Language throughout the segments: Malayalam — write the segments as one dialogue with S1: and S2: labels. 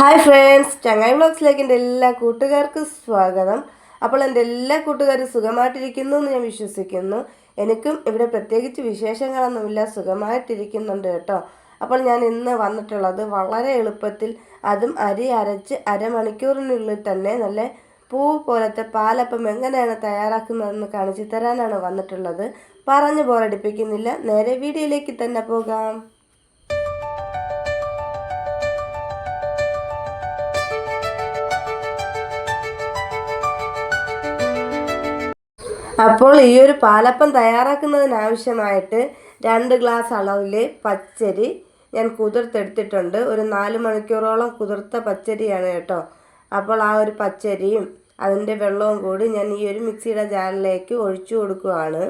S1: ഹായ് ഫ്രണ്ട്സ് ചങ്ങായി ബ്ലോഗ്സിലേക്ക് എന്റെ എല്ലാ കൂട്ടുകാർക്കും സ്വാഗതം. അപ്പോൾ എന്റെ എല്ലാ കൂട്ടുകാരും സുഖമായിട്ടിരിക്കുന്നു എന്ന് ഞാൻ വിശ്വസിക്കുന്നു. എനിക്കും ഇവിടെ പ്രത്യേകിച്ച് വിശേഷങ്ങളൊന്നുമില്ല സുഖമായിട്ടിരിക്കുന്നുണ്ട് കേട്ടോ. അപ്പോൾ ഞാൻ ഇന്ന് വന്നിട്ടുള്ളത് വളരെ എളുപ്പത്തിൽ അതും അരി അരച്ച് അരമണിക്കൂറിനുള്ളിൽ തന്നെ നല്ല പൂ പോലത്തെ പാലപ്പം എങ്ങനെയാണ് തയ്യാറാക്കുന്നതെന്ന് കാണിച്ചു തരാനാണ് വന്നിട്ടുള്ളത്. പറഞ്ഞു പോരടിപ്പിക്കുന്നില്ല നേരെ വീഡിയോയിലേക്ക് തന്നെ പോകാം. അപ്പോൾ ഈ ഒരു പാലപ്പം തയ്യാറാക്കുന്നതിനാവശ്യമായിട്ട് രണ്ട് ഗ്ലാസ് അളവിൽ പച്ചരി ഞാൻ കുതിർത്തെടുത്തിട്ടുണ്ട്. ഒരു നാല് മണിക്കൂറോളം കുതിർത്ത പച്ചരിയാണ് കേട്ടോ. അപ്പോൾ ആ ഒരു പച്ചരിയും അതിന്റെ വെള്ളവും കൂടി ഞാൻ ഈ ഒരു മിക്സിയുടെ ജാറിലേക്ക് ഒഴിച്ചു കൊടുക്കുകയാണ്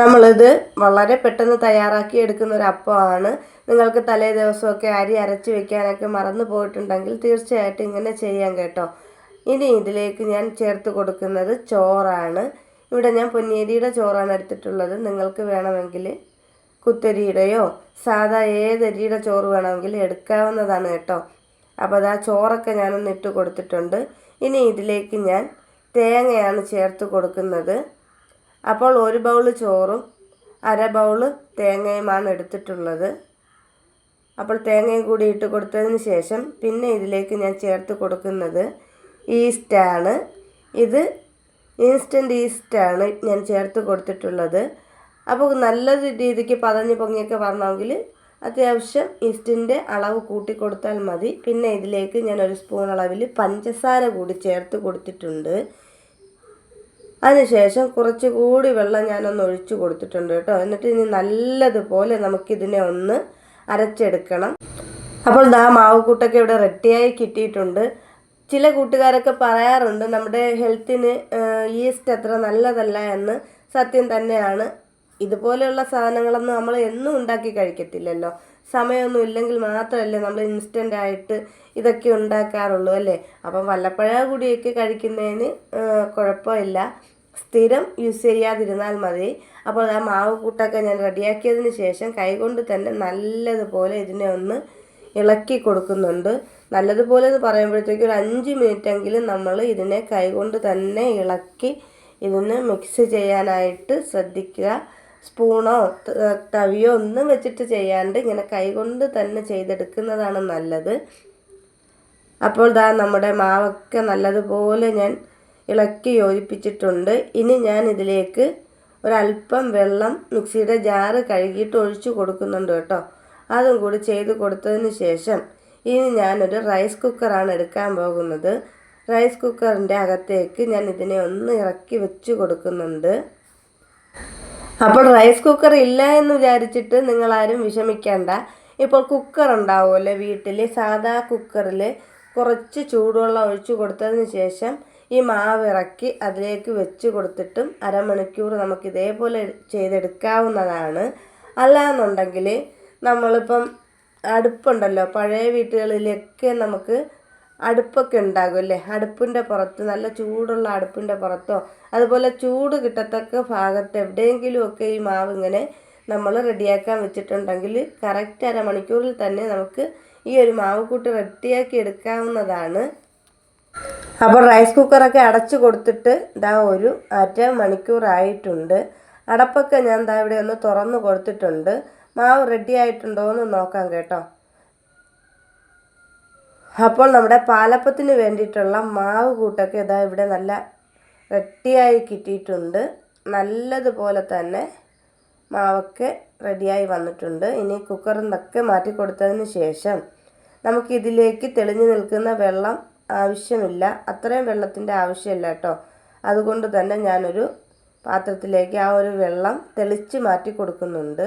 S1: നമ്മളിത് വളരെ പെട്ടെന്ന് തയ്യാറാക്കി എടുക്കുന്ന ഒരു അപ്പമാണ്. നിങ്ങൾക്ക് തലേ ദിവസമൊക്കെ അരി അരച്ച് വെക്കാനൊക്കെ മറന്നു പോയിട്ടുണ്ടെങ്കിൽ തീർച്ചയായിട്ടും ഇങ്ങനെ ചെയ്യാം കേട്ടോ. ഇനി ഇതിലേക്ക് ഞാൻ ചേർത്ത് കൊടുക്കുന്നത് ചോറാണ്. ഇവിടെ ഞാൻ പൊന്നിയരിയുടെ ചോറാണ് എടുത്തിട്ടുള്ളത്. നിങ്ങൾക്ക് വേണമെങ്കിൽ കുത്തരിയുടെയോ സാധാ ഏതരിയുടെ ചോറ് വേണമെങ്കിൽ എടുക്കാവുന്നതാണ് കേട്ടോ. അപ്പോൾ അത് ആ ചോറൊക്കെ ഞാനൊന്ന് ഇട്ട് കൊടുത്തിട്ടുണ്ട്. ഇനി ഇതിലേക്ക് ഞാൻ തേങ്ങയാണ് ചേർത്ത് കൊടുക്കുന്നത്. അപ്പോൾ ഒരു ബൗൾ ചോറും അര ബൗൾ തേങ്ങയുമാണ് എടുത്തിട്ടുള്ളത്. അപ്പോൾ തേങ്ങയും കൂടി ഇട്ട് കൊടുത്തതിന് ശേഷം പിന്നെ ഇതിലേക്ക് ഞാൻ ചേർത്ത് കൊടുക്കുന്നത് ഈസ്റ്റാണ്. ഇത് ഇൻസ്റ്റന്റ് ഈസ്റ്റാണ് ഞാൻ ചേർത്ത് കൊടുത്തിട്ടുള്ളത്. അപ്പോൾ നല്ല രീതിക്ക് പതഞ്ഞ് പൊങ്ങിയൊക്കെ വരണമെങ്കിൽ അത്യാവശ്യം ഈസ്റ്റിന്റെ അളവ് കൂട്ടി കൊടുത്താൽ മതി. പിന്നെ ഇതിലേക്ക് ഞാൻ ഒരു സ്പൂൺ അളവിൽ പഞ്ചസാര കൂടി ചേർത്ത് കൊടുത്തിട്ടുണ്ട്. അതിനുശേഷം കുറച്ചുകൂടി വെള്ളം ഞാനൊന്ന് ഒഴിച്ചു കൊടുത്തിട്ടുണ്ട് കേട്ടോ. എന്നിട്ട് ഇനി നല്ലതുപോലെ നമുക്കിതിനെ ഒന്ന് അരച്ചെടുക്കണം. അപ്പോൾ ദാ മാവ് കൂട്ടൊക്കെ ഇവിടെ റെഡിയായി കിട്ടിയിട്ടുണ്ട്. ചില കൂട്ടുകാരൊക്കെ പറയാറുണ്ട് നമ്മുടെ ഹെൽത്തിന് ഈസ്റ്റ് അത്ര നല്ലതല്ല എന്ന് സത്യം തന്നെയാണ്. ഇതുപോലെയുള്ള സാധനങ്ങളൊന്നും നമ്മൾ എന്നും ഉണ്ടാക്കി കഴിക്കത്തില്ലല്ലോ. സമയമൊന്നും ഇല്ലെങ്കിൽ മാത്രമല്ലേ നമ്മൾ ഇൻസ്റ്റന്റ് ആയിട്ട് ഇതൊക്കെ ഉണ്ടാക്കാറുള്ളൂ അല്ലേ? അപ്പം വല്ലപ്പഴ കൂടിയൊക്കെ കഴിക്കുന്നതിന് കുഴപ്പമില്ല. സ്ഥിരം യൂസ് ചെയ്യാതിരുന്നാൽ മതി. അപ്പോൾ ആ മാവ് കൂട്ടൊക്കെ ഞാൻ റെഡിയാക്കിയതിന് ശേഷം കൈകൊണ്ട് തന്നെ നല്ലതുപോലെ ഇതിനെ ഒന്ന് ഇളക്കി കൊടുക്കുന്നുണ്ട്. നല്ലതുപോലെ എന്ന് പറയുമ്പോഴത്തേക്കും ഒരു അഞ്ച് മിനിറ്റെങ്കിലും നമ്മൾ ഇതിനെ കൈകൊണ്ട് തന്നെ ഇളക്കി ഇതിന് മിക്സ് ചെയ്യാനായിട്ട് ശ്രദ്ധിക്കുക. സ്പൂണോ തവിയോ ഒന്നും വെച്ചിട്ട് ചെയ്യാണ്ട് ഇങ്ങനെ കൈകൊണ്ട് തന്നെ ചെയ്തെടുക്കുന്നതാണ് നല്ലത്. അപ്പോൾ ദാ നമ്മുടെ മാവൊക്കെ നല്ലതുപോലെ ഞാൻ ഇളക്കി യോജിപ്പിച്ചിട്ടുണ്ട്. ഇനി ഞാൻ ഇതിലേക്ക് ഒരല്പം വെള്ളം മിക്സിയുടെ ജാറ് കഴുകിയിട്ട് ഒഴിച്ചു കൊടുക്കുന്നുണ്ട് കേട്ടോ. അതും കൂടി ചെയ്ത് കൊടുത്തതിന് ശേഷം ഇനി ഞാനൊരു റൈസ് കുക്കറാണ് എടുക്കാൻ പോകുന്നത്. റൈസ് കുക്കറിന്റെ അകത്തേക്ക് ഞാൻ ഇതിനെ ഒന്ന് ഇറക്കി വെച്ച് കൊടുക്കുന്നുണ്ട്. അപ്പോൾ റൈസ് കുക്കർ ഇല്ല എന്ന് വിചാരിച്ചിട്ട് നിങ്ങളാരും വിഷമിക്കേണ്ട. ഇപ്പോൾ കുക്കർ ഉണ്ടാവുമല്ലോ വീട്ടിൽ സാധാ കുക്കറിൽ കുറച്ച് ചൂടുവെള്ളം ഒഴിച്ചു കൊടുത്തതിന് ശേഷം ഈ മാവ് ഇറക്കി അതിലേക്ക് വെച്ച് കൊടുത്തിട്ടും അരമണിക്കൂർ നമുക്ക് ഇതേപോലെ ചെയ്തെടുക്കാവുന്നതാണ്. അല്ലാന്നുണ്ടെങ്കിൽ നമ്മളിപ്പം അടുപ്പുണ്ടല്ലോ. പഴയ വീടുകളിലൊക്കെ നമുക്ക് അടുപ്പൊക്കെ ഉണ്ടാകും അല്ലേ? അടുപ്പിന്റെ പുറത്ത് നല്ല ചൂടുള്ള അടുപ്പിന്റെ പുറത്തോ അതുപോലെ ചൂട് കിട്ടത്തക്ക ഭാഗത്ത് എവിടെയെങ്കിലുമൊക്കെ ഈ മാവ് ഇങ്ങനെ നമ്മൾ റെഡിയാക്കാൻ വെച്ചിട്ടുണ്ടെങ്കിൽ കറക്റ്റ് അരമണിക്കൂറിൽ തന്നെ നമുക്ക് ഈ ഒരു മാവ് കൂട്ടി റെഡിയാക്കി എടുക്കാവുന്നതാണ്. അപ്പോൾ റൈസ് കുക്കറൊക്കെ അടച്ചു കൊടുത്തിട്ട് ഇതാ ഒരു അര മണിക്കൂറായിട്ടുണ്ട് അടപ്പൊക്കെ ഞാൻ ഇതാ ഇവിടെ ഒന്ന് തുറന്ന് കൊടുത്തിട്ടുണ്ട്. മാവ് റെഡി ആയിട്ടുണ്ടോ എന്ന് നോക്കാം കേട്ടോ. അപ്പോൾ നമ്മുടെ പാലപ്പത്തിന് വേണ്ടിയിട്ടുള്ള മാവ് കൂട്ടൊക്കെ ഇതാ ഇവിടെ നല്ല റെഡിയായി കിട്ടിയിട്ടുണ്ട്. നല്ലതുപോലെ തന്നെ മാവൊക്കെ റെഡിയായി വന്നിട്ടുണ്ട്. ഇനി കുക്കറിൽ നിന്നൊക്കെ മാറ്റി കൊടുത്തതിന് ശേഷം നമുക്കിതിലേക്ക് തെളിഞ്ഞു നിൽക്കുന്ന വെള്ളം ആവശ്യമില്ല. അത്രയും വെള്ളത്തിന്റെ ആവശ്യമില്ല കേട്ടോ. അതുകൊണ്ട് തന്നെ ഞാനൊരു പാത്രത്തിലേക്ക് ആ ഒരു വെള്ളം തെളിച്ച് മാറ്റി കൊടുക്കുന്നുണ്ട്.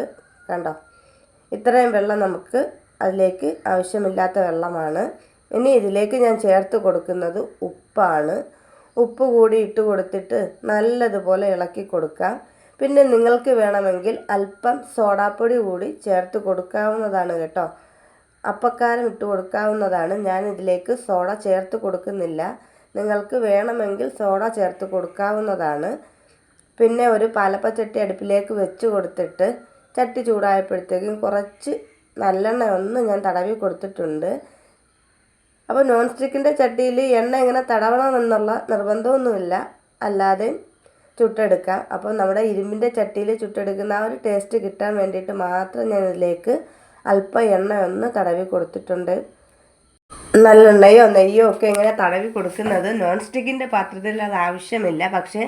S1: കണ്ടോ? ഇത്രയും വെള്ളം നമുക്ക് അതിലേക്ക് ആവശ്യമില്ലാത്ത വെള്ളമാണ്. ഇനി ഇതിലേക്ക് ഞാൻ ചേർത്ത് കൊടുക്കുന്നത് ഉപ്പാണ്. ഉപ്പ് കൂടി ഇട്ട് കൊടുത്തിട്ട് നല്ലതുപോലെ ഇളക്കി കൊടുക്കാം. പിന്നെ നിങ്ങൾക്ക് വേണമെങ്കിൽ അല്പം സോഡാപ്പൊടി കൂടി ചേർത്ത് കൊടുക്കാവുന്നതാണ് കേട്ടോ. അപ്പക്കാരം ഇട്ട് കൊടുക്കാവുന്നതാണ്. ഞാൻ ഇതിലേക്ക് സോഡ ചേർത്ത് കൊടുക്കുന്നില്ല. നിങ്ങൾക്ക് വേണമെങ്കിൽ സോഡ ചേർത്ത് കൊടുക്കാവുന്നതാണ്. പിന്നെ ഒരു പാലപ്പച്ചട്ടി അടുപ്പിലേക്ക് വെച്ച് കൊടുത്തിട്ട് ചട്ടി ചൂടായപ്പോഴത്തേക്കും കുറച്ച് നല്ലെണ്ണ ഒന്ന് ഞാൻ തടവി കൊടുത്തിട്ടുണ്ട്. അപ്പോൾ നോൺ സ്റ്റിക്കിന്റെ ചട്ടിയിൽ എണ്ണ ഇങ്ങനെ തടവണമെന്നുള്ള നിർബന്ധമൊന്നുമില്ല. അല്ലാതെ ചുട്ടെടുക്കാം. അപ്പോൾ നമ്മുടെ ഇരുമ്പിന്റെ ചട്ടിയിൽ ചുട്ടെടുക്കുന്ന ആ ഒരു ടേസ്റ്റ് കിട്ടാൻ വേണ്ടിയിട്ട് മാത്രം ഞാൻ ഇതിലേക്ക് അല്പം എണ്ണ ഒന്ന് തടവി കൊടുത്തിട്ടുണ്ട്. നല്ലെണ്ണയോ നെയ്യോ ഒക്കെ ഇങ്ങനെ തടവി കൊടുക്കുന്നത്? നോൺ സ്റ്റിക്കിന്റെ പാത്രത്തിൽ അത് ആവശ്യമില്ല. പക്ഷേ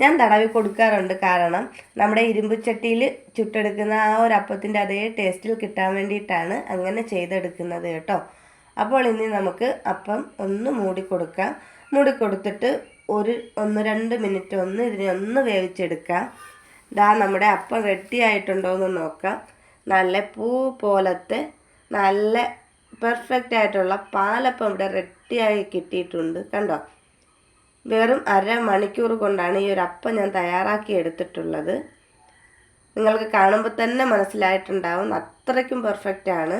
S1: ഞാൻ തടവി കൊടുക്കാറുണ്ട്. കാരണം നമ്മുടെ ഇരുമ്പ് ചട്ടിയിൽ ചുട്ടെടുക്കുന്ന ആ ഒരു അപ്പത്തിന്റെ അതേ ടേസ്റ്റിൽ കിട്ടാൻ വേണ്ടിയിട്ടാണ് അങ്ങനെ ചെയ്തെടുക്കുന്നത് കേട്ടോ. അപ്പോൾ ഇനി നമുക്ക് അപ്പം ഒന്ന് മൂടി കൊടുക്കാം. മൂടി കൊടുത്തിട്ട് ഒരു ഒന്ന് രണ്ട് മിനിറ്റ് ഒന്ന് ഇതിനെ ഒന്ന് വേവിച്ചെടുക്കാം. ദാ നമ്മുടെ അപ്പം റെഡി ആയിട്ടുണ്ടോ എന്ന് നോക്കാം. നല്ല പൂ പോലത്തെ നല്ല പെർഫെക്റ്റ് ആയിട്ടുള്ള പാലപ്പം ഇവിടെ റെഡിയായി കിട്ടിയിട്ടുണ്ട്. കണ്ടോ? വെറും അര മണിക്കൂർ കൊണ്ടാണ് ഈ ഒരു അപ്പം ഞാൻ തയ്യാറാക്കി എടുത്തിട്ടുള്ളത്. നിങ്ങൾക്ക് കാണുമ്പോൾ തന്നെ മനസ്സിലായിട്ടുണ്ടാവും. അത്രയ്ക്കും പെർഫെക്റ്റ് ആണ്.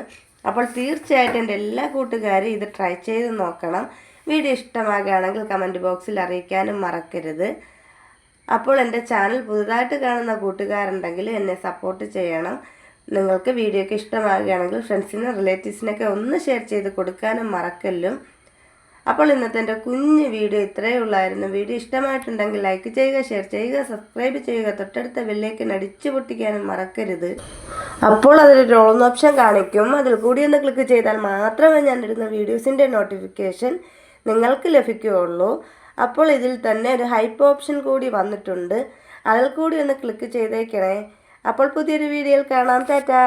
S1: അപ്പോൾ തീർച്ചയായിട്ടും എന്റെ എല്ലാ കൂട്ടുകാരും ഇത് ട്രൈ ചെയ്ത് നോക്കണം. വീഡിയോ ഇഷ്ടമാകുകയാണെങ്കിൽ കമന്റ് ബോക്സിൽ അറിയിക്കാനും മറക്കരുത്. അപ്പോൾ എന്റെ ചാനൽ പുതുതായിട്ട് കാണുന്ന കൂട്ടുകാരുണ്ടെങ്കിൽ എന്നെ സപ്പോർട്ട് ചെയ്യണം. നിങ്ങൾക്ക് വീഡിയോയ്ക്ക് ഇഷ്ടമാകുകയാണെങ്കിൽ ഫ്രണ്ട്സിനും റിലേറ്റീവ്സിനൊക്കെ ഒന്ന് ഷെയർ ചെയ്ത് കൊടുക്കാനും മറക്കല്ലും. അപ്പോൾ ഇന്നത്തെ എന്റെ കുഞ്ഞ് വീഡിയോ ഇത്രയേ ഉള്ളായിരുന്നു. വീഡിയോ ഇഷ്ടമായിട്ടുണ്ടെങ്കിൽ ലൈക്ക് ചെയ്യുക ഷെയർ ചെയ്യുക സബ്സ്ക്രൈബ് ചെയ്യുക. തൊട്ടടുത്ത ബെല്ലേക്ക് അടിച്ചു പൊട്ടിക്കാനും മറക്കരുത്. അപ്പോൾ അതിൽ ഓൺ ഓപ്ഷൻ കാണിക്കും. അതിൽ കൂടി ഒന്ന് ക്ലിക്ക് ചെയ്താൽ മാത്രമേ ഞാൻ ഇടുന്ന വീഡിയോസിന്റെ നോട്ടിഫിക്കേഷൻ നിങ്ങൾക്ക് ലഭിക്കുകയുള്ളൂ. അപ്പോൾ ഇതിൽ തന്നെ ഒരു ഹൈപ്പ് ഓപ്ഷൻ കൂടി വന്നിട്ടുണ്ട്. അതിൽ കൂടി ഒന്ന് ക്ലിക്ക് ചെയ്തേക്കണേ. അപ്പോൾ പുതിയൊരു വീഡിയോയിൽ കാണാം. ടാറ്റാ!